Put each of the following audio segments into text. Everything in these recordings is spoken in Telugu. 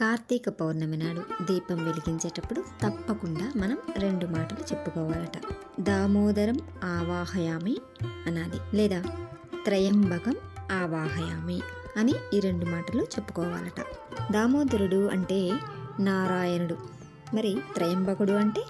కార్తీక పౌర్ణమి నాడు దీపం వెలిగించేటప్పుడు తప్పకుండా మనం రెండు మాటలు చెప్పుకోవాలట. దామోదరం ఆవాహయామి అనాలి లేదా త్రయంబకం ఆవాహయామి అని ఈ రెండు మాటలు చెప్పుకోవాలట. దామోదరుడు అంటే నారాయణుడు. మరి త్రయంబకుడు అంటే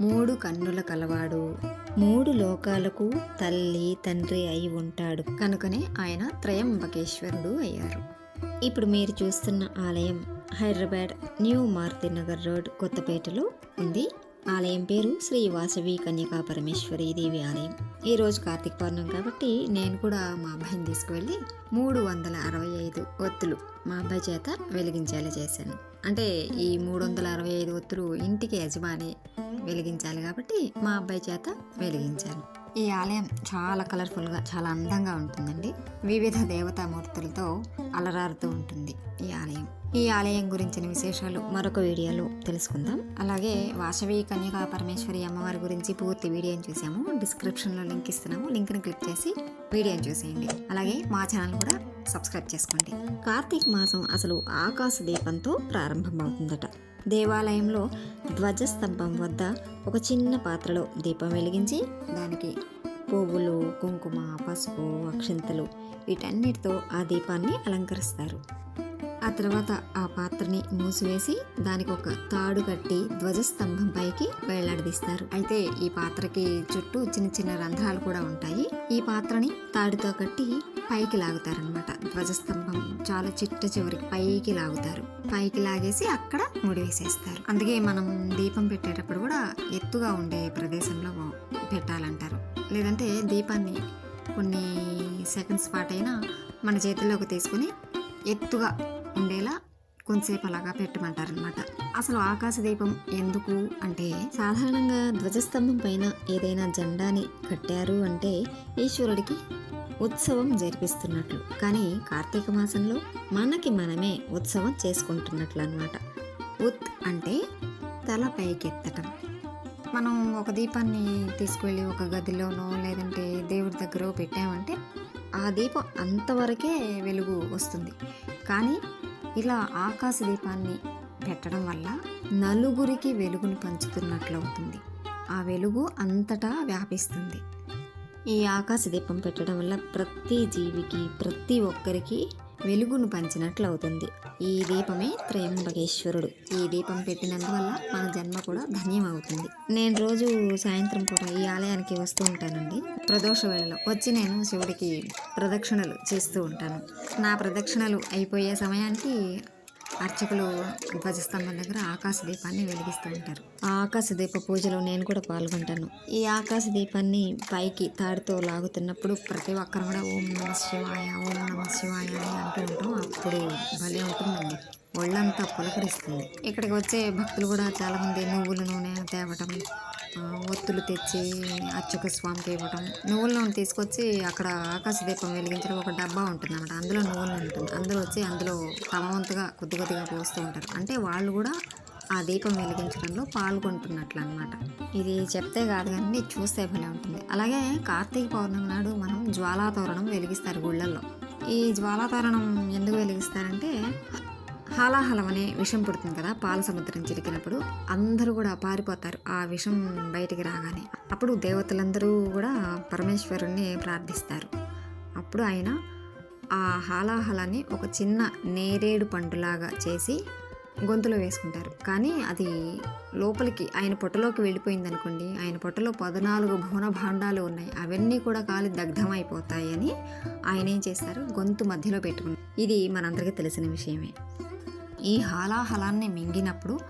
మూడు కన్నుల కలవాడు. మూడు లోకాలకు తల్లి తండ్రి అయి ఉంటాడు. కనుకనే ఆయన త్రయంబకేశ్వరుడు అయ్యారు. ఇప్పుడు మీరు చూస్తున్న ఆలయం హైదరాబాద్ న్యూ మారుతినగర్ రోడ్ కొత్తపేటలో ఉంది. ఆలయం పేరు శ్రీ వాసవి కన్యకా పరమేశ్వరి దేవి ఆలయం. ఈ రోజు కార్తీక పౌర్ణం కాబట్టి నేను కూడా మా అబ్బాయిని తీసుకువెళ్ళి మూడు వందల అరవై ఐదు ఒత్తులు మా అబ్బాయి చేత వెలిగించేలా చేశాను. అంటే ఈ మూడు వందల అరవై ఐదు ఒత్తులు ఇంటికి యజమాని వెలిగించాలి కాబట్టి మా అబ్బాయి చేత వెలిగించాను. ఈ ఆలయం చాలా కలర్ఫుల్గా చాలా అందంగా ఉంటుందండి. వివిధ దేవతామూర్తులతో అలరారుతూ ఉంటుంది ఈ ఆలయం. ఈ ఆలయం గురించిన విశేషాలు మరొక వీడియోలో తెలుసుకుందాం. అలాగే వాసవి కన్యకా పరమేశ్వరి అమ్మవారి గురించి పూర్తి వీడియోని చూసాము. డిస్క్రిప్షన్లో లింక్ ఇస్తున్నాము. లింక్ని క్లిక్ చేసి వీడియోని చూసేయండి. అలాగే మా ఛానల్ కూడా సబ్స్క్రైబ్ చేసుకోండి. కార్తీక మాసం అసలు ఆకాశ దీపంతో ప్రారంభమవుతుందట. దేవాలయంలో ధ్వజస్తంభం వద్ద ఒక చిన్న పాత్రలో దీపం వెలిగించి దానికి పువ్వులు కుంకుమ పసుపు అక్షింతలు వీటన్నిటితో ఆ దీపాన్ని అలంకరిస్తారు. ఆ తర్వాత ఆ పాత్రని మూసివేసి దానికి ఒక తాడు కట్టి ధ్వజస్తంభం పైకి వేలాడదీస్తారు. అయితే ఈ పాత్రకి చుట్టూ చిన్న చిన్న రంధ్రాలు కూడా ఉంటాయి. ఈ పాత్రని తాడుతో కట్టి పైకి లాగుతారనమాట ధ్వజస్తంభం చాలా చిట్ట చివరికి పైకి లాగుతారు. పైకి లాగేసి అక్కడ ముడివేసేస్తారు అందుకే మనం దీపం పెట్టేటప్పుడు కూడా ఎత్తుగా ఉండే ప్రదేశంలో పెట్టాలంటారు. లేదంటే దీపాన్ని కొన్ని సెకండ్స్ పాటు అయినా మన చేతుల్లోకి తీసుకుని ఎత్తుగా ఉండేలా కొంతసేపు అలాగా పెట్టమంటారనమాట అసలు ఆకాశ దీపం ఎందుకు అంటే సాధారణంగా ధ్వజస్తంభం పైన ఏదైనా జెండాని కట్టారు అంటే ఈశ్వరుడికి ఉత్సవం జరిపిస్తున్నట్లు. కానీ కార్తీక మాసంలో మనకి మనమే ఉత్సవం చేసుకుంటున్నట్లు అనమాట ఉత్ అంటే తల పైకెత్తటం. మనం ఒక దీపాన్ని తీసుకువెళ్ళి ఒక గదిలోనో లేదంటే దేవుడి దగ్గర పెట్టామంటే ఆ దీపం అంతవరకే వెలుగు వస్తుంది. కానీ ఇలా ఆకాశ దీపాన్ని పెట్టడం వల్ల నలుగురికి వెలుగును పంచుతున్నట్లు అవుతుంది ఆ వెలుగు అంతటా వ్యాపిస్తుంది. ఈ ఆకాశ దీపం పెట్టడం వల్ల ప్రతి జీవికి ప్రతి ఒక్కరికి వెలుగును పంచినట్లు అవుతుంది ఈ దీపమే త్రయంబకేశ్వరుడు. ఈ దీపం పెట్టినందువల్ల మన జన్మ కూడా ధన్యం అవుతుంది నేను రోజు సాయంత్రం పూట ఈ ఆలయానికి వస్తూ ఉంటానండి. ప్రదోష వేళలో వచ్చి నేను శివుడికి ప్రదక్షిణలు చేస్తూ ఉంటాను. నా ప్రదక్షిణలు అయిపోయే సమయానికి అర్చకులు ధ్వజస్తంభం దగ్గర ఆకాశ దీపాన్ని వెలిగిస్తూ ఉంటారు. ఆ ఆకాశ దీప పూజలో నేను కూడా పాల్గొంటాను. ఈ ఆకాశ దీపాన్ని పైకి తాడుతో లాగుతున్నప్పుడు ప్రతి ఒక్కరు కూడా ఓం నమ శివాయ ఓం నమ శివాయ అని అంటూ ఉంటాం. అప్పుడు భలే ఉంటుందండి. ఒళ్ళంతా పులకరిస్తుంది. ఇక్కడికి వచ్చే భక్తులు కూడా చాలామంది నువ్వుల నూనె తేవటం ఒత్తులు తెచ్చి అర్చక స్వామికి ఇవ్వటం నువ్వుల నూనె తీసుకొచ్చి అక్కడ ఆకాశ దీపం వెలిగించడం ఒక డబ్బా ఉంటుంది అనమాట అందులో నువ్వుల నూనె ఉంటుంది. అందులో వచ్చి అందులో తమ కొద్ది కొద్దిగా పోస్తూ ఉంటారు. అంటే వాళ్ళు కూడా ఆ దీపం వెలిగించడంలో పాల్గొంటున్నట్లు అనమాట ఇది చెప్తే కాదు కానీ చూస్తే భలే ఉంటుంది. అలాగే కార్తీక పౌర్ణమి నాడు మనం జ్వాలాతోరణం వెలిగిస్తారు గుళ్ళల్లో. ఈ జ్వాలాతోరణం ఎందుకు వెలిగిస్తారంటే హాలాహలం అనే విషం పుడుతుంది కదా పాల సముద్రం చిలికినప్పుడు అందరూ కూడా పారిపోతారు ఆ విషం బయటికి రాగానే. అప్పుడు దేవతలందరూ కూడా పరమేశ్వరుణ్ణి ప్రార్థిస్తారు. అప్పుడు ఆయన ఆ హాలాహలాన్ని ఒక చిన్న నేరేడు పండులాగా చేసి గొంతులో వేసుకుంటారు. కానీ అది లోపలికి ఆయన పొట్టలోకి వెళ్ళిపోయింది అనుకోండి ఆయన పొట్టలో పద్నాలుగు భువన భాండాలు ఉన్నాయి అవన్నీ కూడా కాలి దగ్ధమైపోతాయని ఆయన ఏం చేస్తారు? గొంతు మధ్యలో పెట్టుకుని ఇది మనందరికీ తెలిసిన విషయమే. ఈ హాలాహలాన్ని మింగినప్పుడు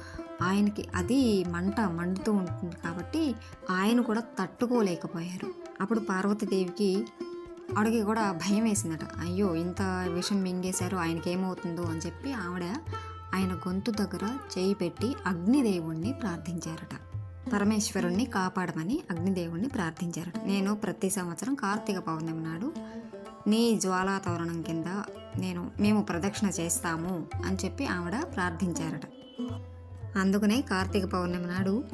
ఆయనకి అది మంట మండుతూ ఉంటుంది కాబట్టి ఆయన కూడా తట్టుకోలేకపోయారు. అప్పుడు పార్వతీదేవికి ఆవిడకి కూడా భయం వేసిందట. అయ్యో ఇంత విషం మింగేశారు ఆయనకి ఏమవుతుందో అని చెప్పి ఆవిడ ఆయన గొంతు దగ్గర చేయి పెట్టి అగ్నిదేవుణ్ణి ప్రార్థించారట. పరమేశ్వరుణ్ణి కాపాడమని అగ్నిదేవుణ్ణి ప్రార్థించారట. నేను ప్రతి సంవత్సరం కార్తీక పౌర్ణమి నాడు నీ జ్వాలా తోరణం కింద నేను మేము ప్రదక్షిణ చేస్తాము అని చెప్పి ఆవిడ ప్రార్థించారట. అందుకనే కార్తీక పౌర్ణమి నాడు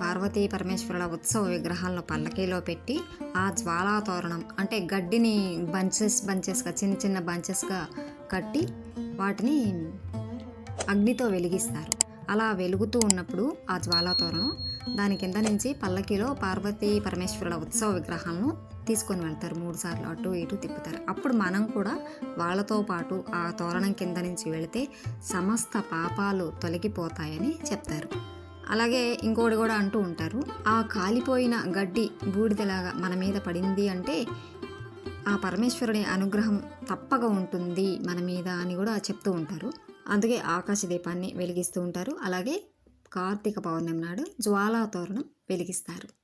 పార్వతీ పరమేశ్వరుల ఉత్సవ విగ్రహాలను పల్లకీలో పెట్టి ఆ జ్వాలా తోరణం అంటే గడ్డిని బంచెస్ బంచెస్గా చిన్న చిన్న బంచెస్గా కట్టి వాటిని అగ్నితో వెలిగిస్తారు. అలా వెలుగుతూ ఉన్నప్పుడు ఆ జ్వాలా తోరణం దాని కింద నుంచి పల్లకిలో పార్వతీ పరమేశ్వరుల ఉత్సవ విగ్రహాలను తీసుకొని వెళ్తారు. మూడు సార్లు అటు ఇటు తిప్పుతారు. అప్పుడు మనం కూడా వాళ్ళతో పాటు ఆ తోరణం కింద నుంచి వెళితే సమస్త పాపాలు తొలగిపోతాయని చెప్తారు. అలాగే ఇంకోటి కూడా అంటూ ఉంటారు. ఆ కాలిపోయిన గడ్డి బూడిదలాగా మన మీద పడింది అంటే ఆ పరమేశ్వరుని అనుగ్రహం తప్పక ఉంటుంది మన మీద అని కూడా చెప్తూ ఉంటారు. అందుకే ఆకాశ దీపాన్ని వెలిగిస్తూ ఉంటారు. అలాగే కార్తీక పౌర్ణమి నాడు జ్వాలా తోరణం వెలిగిస్తారు.